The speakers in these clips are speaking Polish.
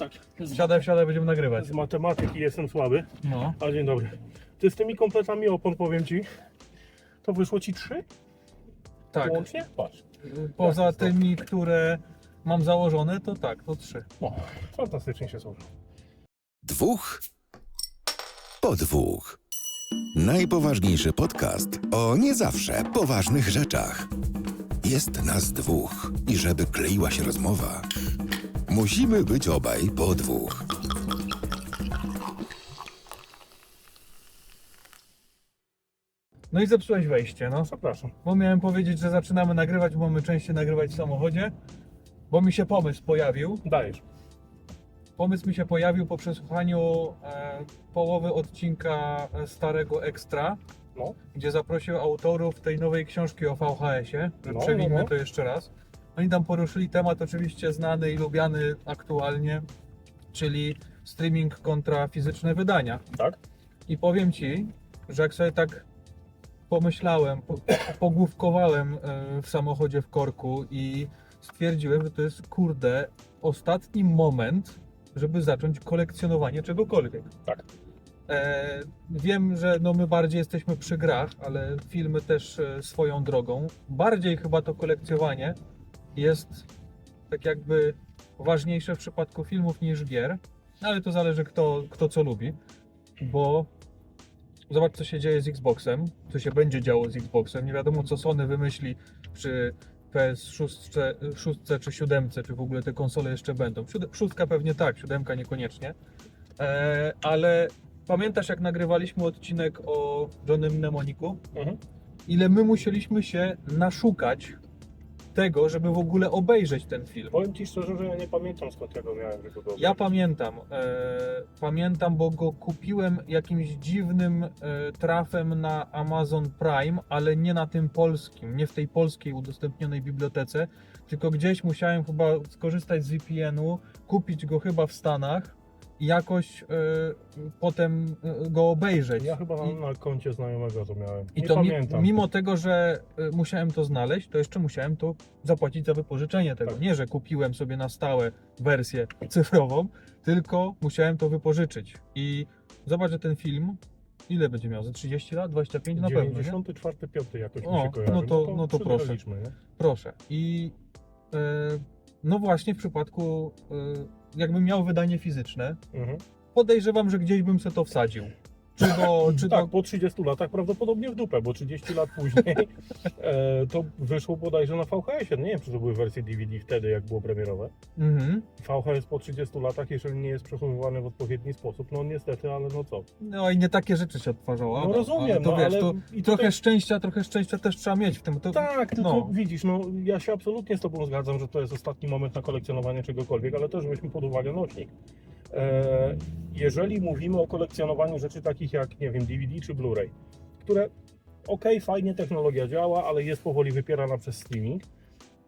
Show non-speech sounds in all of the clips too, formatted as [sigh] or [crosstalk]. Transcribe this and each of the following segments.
Tak. Siadaj, siadaj, będziemy nagrywać. Z matematyki jestem słaby, No. ale dzień dobry. Ty z tymi kompletami opon, powiem ci, to wyszło ci trzy Tak. łącznie? Patrz. Poza tymi, które mam założone, to tak, to trzy. No, fantastycznie się służy. Dwóch po dwóch. Najpoważniejszy podcast o nie zawsze poważnych rzeczach. Jest nas dwóch i żeby kleiła się rozmowa, musimy być obaj po dwóch. No i zepsułeś wejście, no. Zapraszam. Bo miałem powiedzieć, że zaczynamy nagrywać, bo mamy częściej nagrywać w samochodzie. Bo mi się pomysł pojawił. Dajesz. Pomysł mi się pojawił po przesłuchaniu e, połowy odcinka starego Ekstra, No, gdzie zaprosił autorów tej nowej książki o VHS-ie. No, Przewinę no, no. to jeszcze raz. Oni tam poruszyli temat oczywiście znany i lubiany aktualnie, czyli streaming kontra fizyczne wydania. tak? I powiem Ci, że jak sobie tak pomyślałem, po, pogłówkowałem e, w samochodzie w korku i stwierdziłem, że to jest kurde ostatni moment, żeby zacząć kolekcjonowanie czegokolwiek. Tak. E, wiem, że no my bardziej jesteśmy przy grach, ale filmy też e, swoją drogą. Bardziej chyba to kolekcjonowanie jest tak jakby ważniejsze w przypadku filmów niż gier, No, ale to zależy kto, kto co lubi, bo zobacz co się dzieje z Xboxem, co się będzie działo z Xboxem, nie wiadomo co Sony wymyśli przy PS6 szóstce czy 7, czy w ogóle te konsole jeszcze będą. Szóstka pewnie tak, siódemka niekoniecznie. E, ale pamiętasz jak nagrywaliśmy odcinek o Johnem Mnemoniku? Mhm. Ile my musieliśmy się naszukać tego, żeby w ogóle obejrzeć ten film. Powiem ci szczerze, że ja nie pamiętam skąd ja go miałem, żeby go Ja pamiętam. E, pamiętam, bo go kupiłem jakimś dziwnym e, trafem na Amazon Prime, ale nie na tym polskim, nie w tej polskiej udostępnionej bibliotece, tylko gdzieś musiałem chyba skorzystać z VPN-u, kupić go chyba w Stanach i jakoś e, potem e, go obejrzeć. Ja chyba I- na, koncie znajomego to miałem. i nie to mi, pamiętam. mimo tego, że y, musiałem to znaleźć, to jeszcze musiałem to zapłacić za wypożyczenie tego. Tak. Nie, że kupiłem sobie na stałe wersję cyfrową, tylko musiałem to wypożyczyć. I zobacz, że ten film ile będzie miał? Za 30 lat? 25 na pewno, nie? 94, 5 jakoś mi O, się kojarzy. no to- no to proszę. przydaliśmy, nie? Proszę. I y, no właśnie w przypadku y, jakbym miał wydanie fizyczne, Mhm. podejrzewam, że gdzieś bym se to wsadził. Czy do, [laughs] czy tak, do po 30 latach prawdopodobnie w dupę, bo 30 lat później [laughs] e, to wyszło bodajże na VHS-ie. Nie wiem, czy to były wersje DVD wtedy, jak było premierowe. mhm. VHS po 30 latach, jeżeli nie jest przechowywany w odpowiedni sposób, no niestety, ale no co. No i nie takie rzeczy się odtwarzało. No rozumiem, ale to no, wiesz, ale to i trochę tutaj- szczęścia, trochę szczęścia też trzeba mieć w tym. To, Tak, tylko no. widzisz, no ja się absolutnie z Tobą zgadzam, że to jest ostatni moment na kolekcjonowanie czegokolwiek, ale też weźmy pod uwagę nośnik. E, jeżeli mówimy o kolekcjonowaniu rzeczy takich jak, nie wiem, DVD czy Blu-ray, które, okej, fajnie technologia działa, ale jest powoli wypierana przez streaming,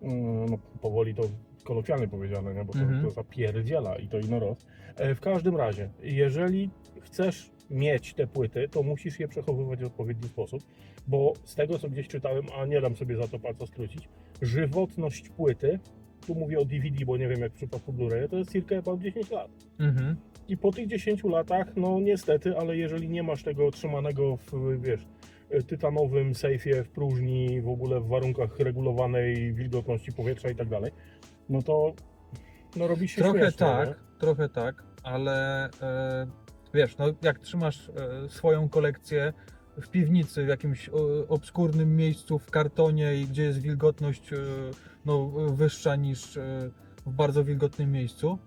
Mm, no powoli to kolokwialnie powiedziane, nie? bo to, Mhm. to zapierdziela i to ino roz. E, w każdym razie, jeżeli chcesz mieć te płyty, to musisz je przechowywać w odpowiedni sposób, bo z tego co gdzieś czytałem, a nie dam sobie za to palca skrócić, żywotność płyty, tu mówię o DVD, bo nie wiem jak w przypadku Blu-ray, to jest circa about 10 lat. Mhm. I po tych 10 latach, no niestety, ale jeżeli nie masz tego trzymanego w, wiesz, tytanowym sejfie, w próżni, w ogóle w warunkach regulowanej wilgotności powietrza i tak dalej, no to no robi się Trochę śmiesznie, tak, nie? trochę tak, ale e, wiesz, no jak trzymasz e, swoją kolekcję w piwnicy, w jakimś obskurnym miejscu, w kartonie i gdzie jest wilgotność e, no, wyższa niż e, w bardzo wilgotnym miejscu,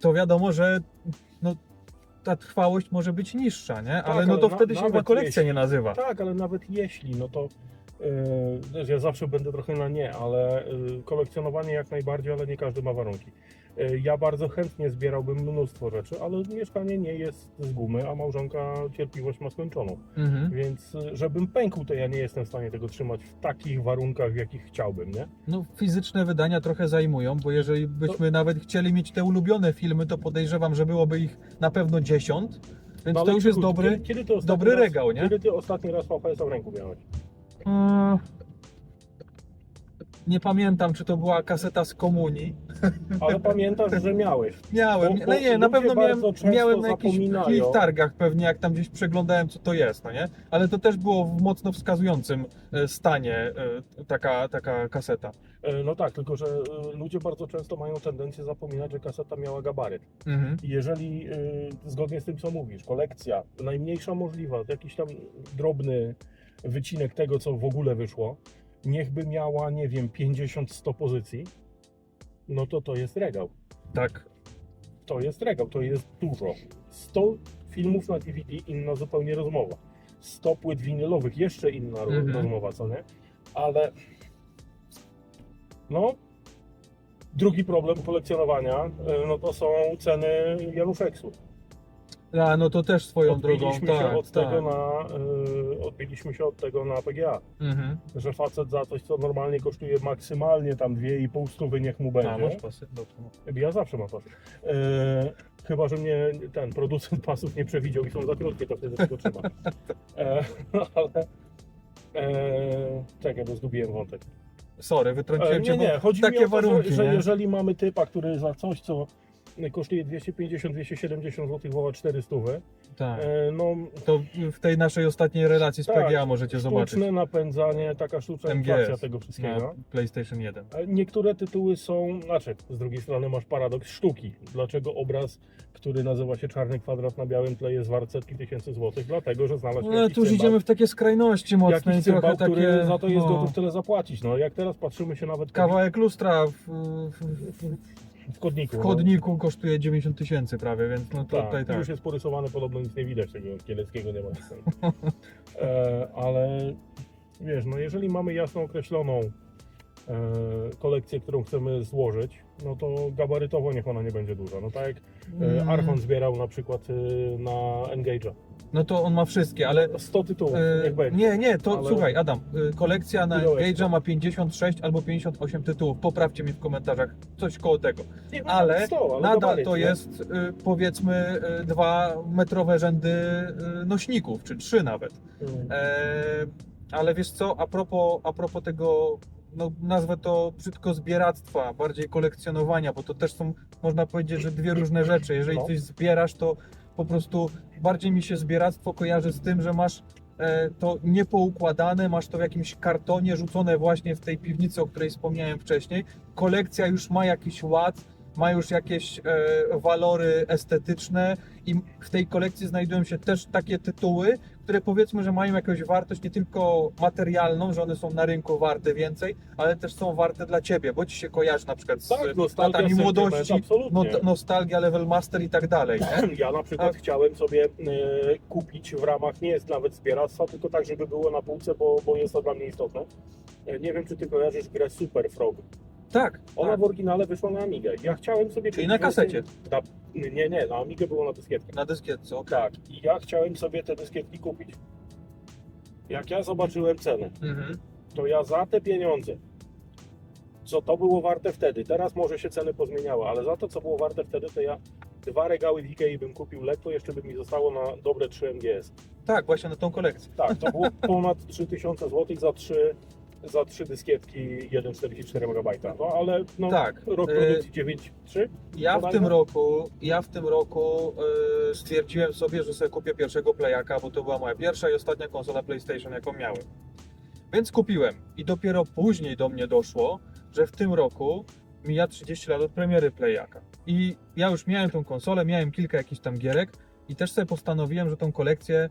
to wiadomo, że no, ta trwałość może być niższa, nie? Ale no ale to na- wtedy się chyba kolekcja jeśli- nie nazywa. Tak, ale nawet jeśli, no to yy, ja zawsze będę trochę na nie, ale yy, kolekcjonowanie jak najbardziej, ale nie każdy ma warunki. Yy, ja bardzo chętnie zbierałbym mnóstwo rzeczy, ale mieszkanie nie jest z gumy, a małżonka cierpliwość ma skończoną. Mhm. Więc y, żebym pękł, to ja nie jestem w stanie tego trzymać w takich warunkach, w jakich chciałbym, nie? No, fizyczne wydania trochę zajmują, bo jeżeli byśmy nawet chcieli mieć te ulubione filmy, to podejrzewam, że byłoby ich na pewno 10, więc No, to już jest dobry. Kiedy, kiedy dobry raz, regał, nie? Kiedy ty ostatni raz VHS w ręku miałeś? Eee, Nie pamiętam, czy to była kaseta z komunii. Ale pamiętasz, że miałeś. Miałem, Bo- no nie, na pewno miałem, miałem na jakichś zapominają. targach pewnie, jak tam gdzieś przeglądałem, co to jest, no nie? Ale to też było w mocno wskazującym e, stanie e, taka, taka kaseta. E, No tak, tylko że ludzie bardzo często mają tendencję zapominać, że kaseta miała gabaryt. Mhm. I jeżeli zgodnie z tym, co mówisz, kolekcja najmniejsza możliwa, jakiś tam drobny wycinek tego, co w ogóle wyszło, niechby miała, nie wiem, 50-100 pozycji, no to to jest regał. Tak. To jest regał, to jest dużo. 100 filmów na DVD, inna zupełnie rozmowa. 100 płyt winylowych, jeszcze inna Mhm. rozmowa, co nie? Ale no, drugi problem kolekcjonowania, e, no to są ceny Januszeksu. A, no to też swoją drogą, Odbiliśmy tak, się od tak. tego na, e, odbiliśmy się od tego na PGA, Mhm. że facet za coś, co normalnie kosztuje maksymalnie tam 2,5 stówy, niech mu A, będzie. masz pasy? Dobrze. no. Ja zawsze mam pasy. E, chyba, że mnie ten producent pasów nie przewidział i są za krótkie, to wtedy tego trzeba. [laughs] E, [laughs] ale. E, czekaj, bo zgubiłem wątek. Sorry, E, wytrąciłem cię, nie, nie, bo chodzi takie mi o to, warunki, że, że nie? jeżeli mamy typa, który za coś, co kosztuje 250-270 zł, woła 400, Tak. e, no To w tej naszej ostatniej relacji z Tak, PGA możecie zobaczyć. sztuczne napędzanie, taka sztuczna MGS inflacja tego Na wszystkiego. PlayStation 1. A Niektóre tytuły są, znaczy z drugiej strony masz paradoks sztuki. Dlaczego obraz, który nazywa się Czarny Kwadrat na białym tle jest wart setki tysięcy złotych? Dlatego, że znalazł się No jakiś tu już cymbał, idziemy w takie skrajności mocne i jakiś trochę cymbał, takie... który za to jest no, gotów tyle zapłacić. No jak teraz patrzymy się nawet Kawałek lustra w, w, w, w kodniku. w no. chodniku kosztuje 90 tysięcy prawie, więc no Tak, tutaj tu tak. już jest porysowane, podobno nic nie widać, tego kieleckiego nie ma. [laughs] e, ale wiesz, no jeżeli mamy jasno określoną e, kolekcję, którą chcemy złożyć, no to gabarytowo niech ona nie będzie duża. No tak jak Mm, e, Archon zbierał na przykład e, na Engage'a. No to on ma wszystkie, ale 100 tytułów, E, niech będzie. Nie, nie, to Ale- słuchaj, Adam, y, kolekcja na. Engage'a ma 56 albo 58 tytułów. Poprawcie mi w komentarzach coś koło tego. No, Ale 100, ale nadal to nie? jest y, powiedzmy y, dwa metrowe rzędy nośników, czy trzy nawet. Mm. E, ale wiesz co, a propos, a propos tego, no, nazwę to brzydko zbieractwa, bardziej kolekcjonowania, bo to też są, można powiedzieć, że dwie różne rzeczy. Jeżeli No. coś zbierasz, to po prostu bardziej mi się zbieractwo kojarzy z tym, że masz e, to niepoukładane, masz to w jakimś kartonie rzucone właśnie w tej piwnicy, o której wspomniałem wcześniej. Kolekcja już ma jakiś ład, ma już jakieś e, walory estetyczne i w tej kolekcji znajdują się też takie tytuły, które powiedzmy, że mają jakąś wartość nie tylko materialną, że one są na rynku warte więcej, ale też są warte dla ciebie, bo ci się kojarzy na przykład z Tak, latami młodości, no, nostalgia, level master i tak dalej. Nie? [clears throat] Ja na przykład A- chciałem sobie e, kupić w ramach, nie jest nawet zbieractwa, tylko tak, żeby było na półce, bo, bo jest to dla mnie istotne. E, nie wiem, czy ty kojarzysz grę Super Frog. Tak, Ona tak. w oryginale wyszła na Amigę. Ja chciałem sobie... Czyli na kasecie? Na, nie, nie, na Amigę było na dyskietkę. na dyskietce, okej. Tak, i ja chciałem sobie te dyskietki kupić. Jak ja zobaczyłem cenę, Mhm. to ja za te pieniądze, co to było warte wtedy, teraz może się ceny pozmieniały, ale za to, co było warte wtedy, to ja dwa regały w Ikei bym kupił lekko, jeszcze by mi zostało na dobre 3 MGS. Tak, właśnie na tą kolekcję. Tak, to było ponad 3000 zł za trzy, za trzy dyskietki 1,44 MB. No ale no, Tak. rok y, produkcji 9,3. Ja w tym roku, ja w tym roku y, stwierdziłem sobie, że sobie kupię pierwszego playaka, bo to była moja pierwsza i ostatnia konsola PlayStation, jaką miałem. Więc kupiłem i dopiero później do mnie doszło, że w tym roku mija 30 lat od premiery playaka. I ja już miałem tą konsolę, miałem kilka jakichś tam gierek i też sobie postanowiłem, że tą kolekcję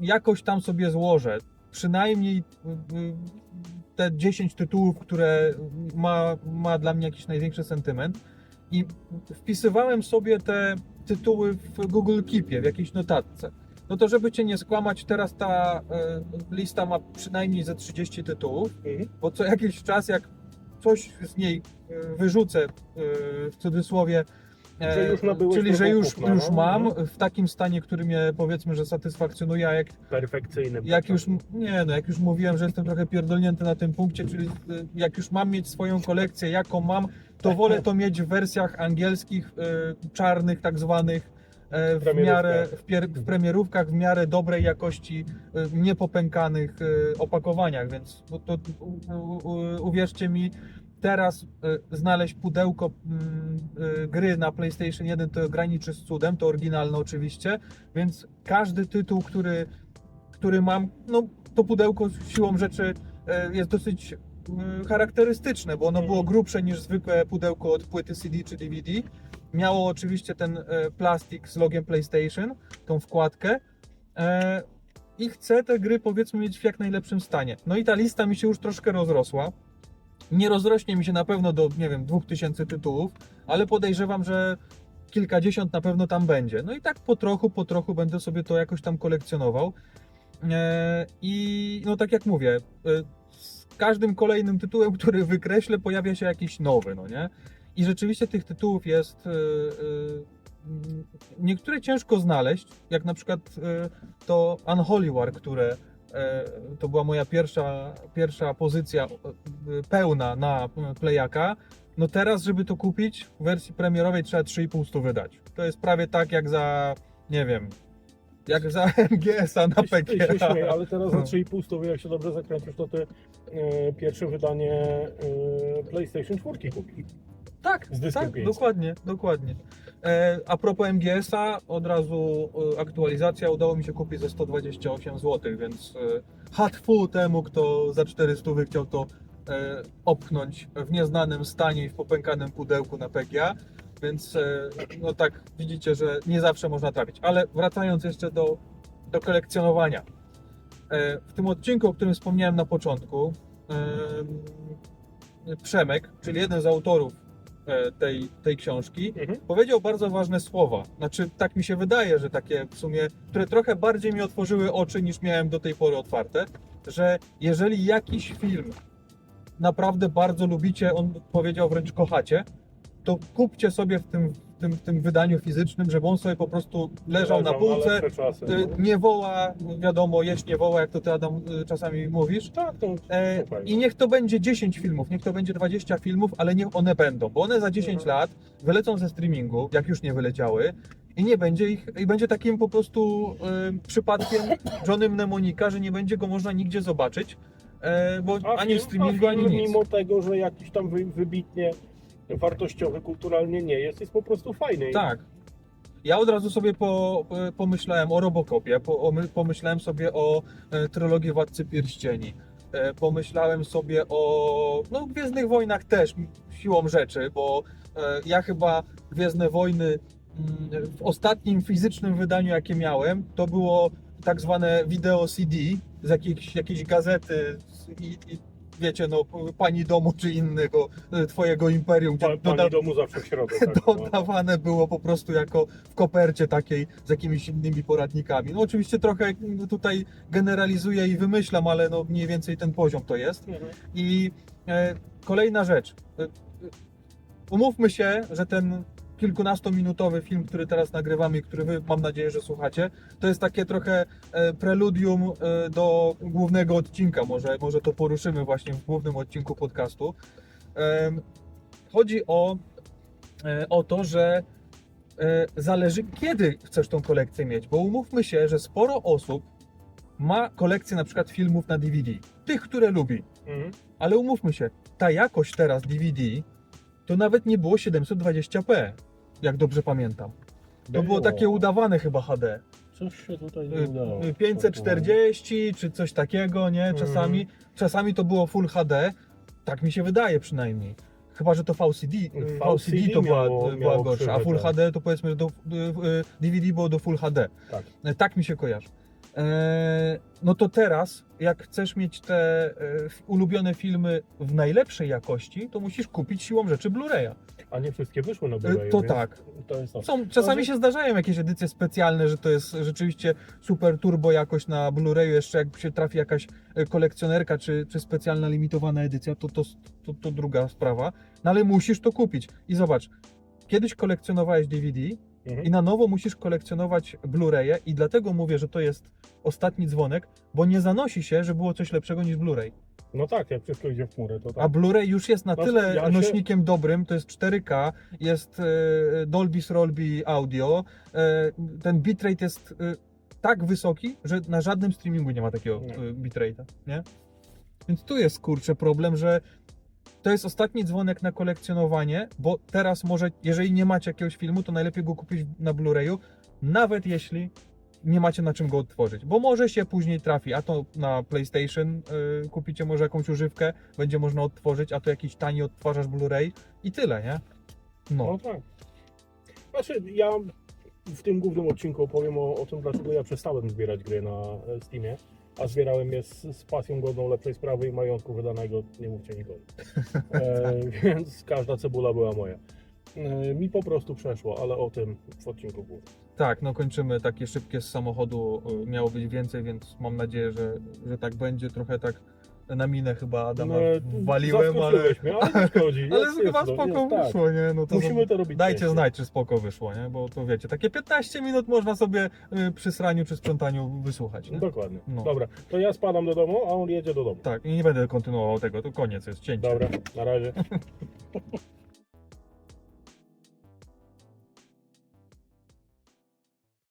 jakoś tam sobie złożę. Przynajmniej y, y, te 10 tytułów, które ma, ma dla mnie jakiś największy sentyment. I wpisywałem sobie te tytuły w Google Keepie, w jakiejś notatce. No to żeby Cię nie skłamać, teraz ta e, lista ma przynajmniej ze 30 tytułów, Mhm. bo co jakiś czas jak coś z niej wyrzucę w cudzysłowie, Że już nabyłeś czyli że już, kupna, już no. mam w takim stanie, który mnie powiedzmy, że satysfakcjonuje, a jak Perfekcyjny. jak już, nie no, jak już mówiłem, że jestem trochę pierdolnięty na tym punkcie, czyli y, jak już mam mieć swoją kolekcję, jaką mam, to wolę to mieć w wersjach angielskich, y, czarnych tak zwanych, e, w Premierówkach. miarę w, pier, w premierówkach w miarę dobrej jakości, e, niepopękanych e, opakowaniach, więc bo to, u, u, u, uwierzcie mi, teraz e, znaleźć pudełko mm, e, gry na PlayStation 1 to graniczy z cudem, to oryginalne oczywiście, więc każdy tytuł, który, który mam, no to pudełko siłą rzeczy e, jest dosyć charakterystyczne, bo ono było grubsze niż zwykłe pudełko od płyty CD czy DVD. Miało oczywiście ten plastik z logiem PlayStation, tą wkładkę. I chcę te gry powiedzmy mieć w jak najlepszym stanie. No i ta lista mi się już troszkę rozrosła. Nie rozrośnie mi się na pewno do, nie wiem, 2000 tytułów, ale podejrzewam, że kilkadziesiąt na pewno tam będzie. No i tak po trochu, po trochu będę sobie to jakoś tam kolekcjonował. E, I no tak jak mówię, e, z każdym kolejnym tytułem, który wykreślę, pojawia się jakiś nowy, no nie? I rzeczywiście tych tytułów jest. e, Niektóre ciężko znaleźć, jak na przykład to Unholy War, które to była moja pierwsza, pierwsza pozycja e, pełna na e, Playaka. No teraz, żeby to kupić w wersji premierowej trzeba 3,5 stu wydać. To jest prawie tak jak za, nie wiem, jak za MGS-a na PG. ale teraz za No. 3,5 stówy, jak się dobrze zakręcisz, to ty e, pierwsze wydanie e, PlayStation 4 kupisz. Tak, Z tak, 500. dokładnie, dokładnie. E, a propos MGS-a, od razu e, aktualizacja udało mi się kupić za 128 zł, więc e, hat full temu, kto za 400 chciał to opchnąć w nieznanym stanie i w popękanym pudełku na PGA. Więc no tak widzicie, że nie zawsze można trafić. Ale wracając jeszcze do, do kolekcjonowania. W tym odcinku, o którym wspomniałem na początku, Przemek, czyli jeden z autorów e, tej, tej książki, Mhm. powiedział bardzo ważne słowa. Znaczy, tak mi się wydaje, że takie w sumie, które trochę bardziej mi otworzyły oczy niż miałem do tej pory otwarte, że jeżeli jakiś film naprawdę bardzo lubicie, on powiedział wręcz kochacie, to kupcie sobie w tym, tym, w tym wydaniu fizycznym, żeby on sobie po prostu leżał na półce, lepsze czasy, y, no. nie woła, wiadomo, jeść nie woła, jak to ty Adam y, czasami mówisz. Tak, to E, super. I niech to będzie 10 filmów, niech to będzie 20 filmów, ale niech one będą, bo one za 10 Mhm. lat wylecą ze streamingu, jak już nie wyleciały, i nie będzie ich, i będzie takim po prostu e, przypadkiem Johnny Mnemonika, że nie będzie go można nigdzie zobaczyć, e, bo A ani w film- streamingu, a ani film, nic. Mimo tego, że jakiś tam wy, wybitnie wartościowy kulturalnie nie jest, jest po prostu fajny. Tak. Ja od razu sobie po, pomyślałem o Robocopie, pomyślałem sobie o e, trylogii Władcy Pierścieni, e, pomyślałem sobie o no, Gwiezdnych Wojnach też siłą rzeczy, bo e, ja chyba Gwiezdne Wojny mm, w ostatnim fizycznym wydaniu jakie miałem, to było tak zwane wideo CD z jakiejś, jakiejś gazety i, i wiecie, no pani domu czy innego e, twojego imperium, gdzie Pa, pani doda- domu zawsze w środę. Tak, no. dodawane było po prostu jako w kopercie takiej z jakimiś innymi poradnikami. No oczywiście trochę tutaj generalizuję i wymyślam, ale no mniej więcej ten poziom to jest. Mhm. I e, kolejna rzecz. E, umówmy się, że ten kilkunastominutowy film, który teraz nagrywamy i który wy mam nadzieję, że słuchacie, to jest takie trochę e, preludium e, do głównego odcinka. Może, może to poruszymy właśnie w głównym odcinku podcastu. Chodzi o, e, o to, że zależy kiedy chcesz tą kolekcję mieć, bo umówmy się, że sporo osób ma kolekcję na przykład filmów na DVD, tych, które lubi, Mhm. ale umówmy się, ta jakość teraz DVD to nawet nie było 720p, jak dobrze pamiętam. To było takie udawane chyba HD. Coś się tutaj nie Y, udało. y, 540 czy coś takiego, nie? Czasami, Mhm. czasami to było Full HD, tak mi się wydaje przynajmniej. Chyba, że to VCD, y, VCD VCD to była, miało- była miało gorsza, a Full. HD to powiedzmy, że do, y, y, DVD było do Full HD. Tak. Tak mi się kojarzy. E, no to teraz, jak chcesz mieć te e, ulubione filmy w najlepszej jakości, to musisz kupić siłą rzeczy Blu-raya. A nie wszystkie wyszły na E, Blu-ray. to tak. To jest. Są, czasami się zdarzają jakieś edycje specjalne, że to jest rzeczywiście super turbo jakość na Blu-rayu, jeszcze jak się trafi jakaś kolekcjonerka czy, czy specjalna limitowana edycja, to, to, to, to druga sprawa. No ale musisz to kupić. I zobacz, kiedyś kolekcjonowałeś DVD Mhm. i na nowo musisz kolekcjonować Blu-raye i dlatego mówię, że to jest ostatni dzwonek, bo nie zanosi się, że było coś lepszego niż Blu-ray. No tak, jak wszystko idzie w chmurę, to tak. A Blu-ray już jest na No, tyle ja się- nośnikiem dobrym, to jest 4K, jest e, Dolby Rolby Audio, e, ten bitrate jest e, tak wysoki, że na żadnym streamingu nie ma takiego Nie. e, bitrate'a, nie? Więc tu jest kurczę problem, że to jest ostatni dzwonek na kolekcjonowanie, bo teraz może, jeżeli nie macie jakiegoś filmu, to najlepiej go kupić na Blu-rayu, nawet jeśli nie macie na czym go odtworzyć, bo może się później trafi, a to na PlayStation y, kupicie może jakąś używkę, będzie można odtworzyć, a to jakiś tani odtwarzacz Blu-ray i tyle, nie? No No, tak. Znaczy, ja w tym głównym odcinku opowiem o, o tym, dlaczego ja przestałem zbierać gry na e, Steamie, a zbierałem je z, z pasją godną lepszej sprawy i majątku wydanego, nie mówcie nikomu. E, [laughs] więc każda cebula była moja. E, mi po prostu przeszło, ale o tym w odcinku głównym. tak, no kończymy takie szybkie z samochodu, y, miało być więcej, więc mam nadzieję, że, że tak będzie, trochę tak na minę chyba Adama No, waliłem, ale, Mnie, ale nie szkodzi. [laughs] ale Jest- chyba jest spoko jest, tak. wyszło, nie? No to Musimy to robić Dajcie częściej. znać, czy spoko wyszło, nie? Bo to wiecie, takie 15 minut można sobie y, przy sraniu czy sprzątaniu wysłuchać, nie? Dokładnie. No. Dobra, to ja spadam do domu, a on jedzie do domu. Tak, i nie będę kontynuował tego, to koniec jest, cięcie. Dobra, na razie. [laughs]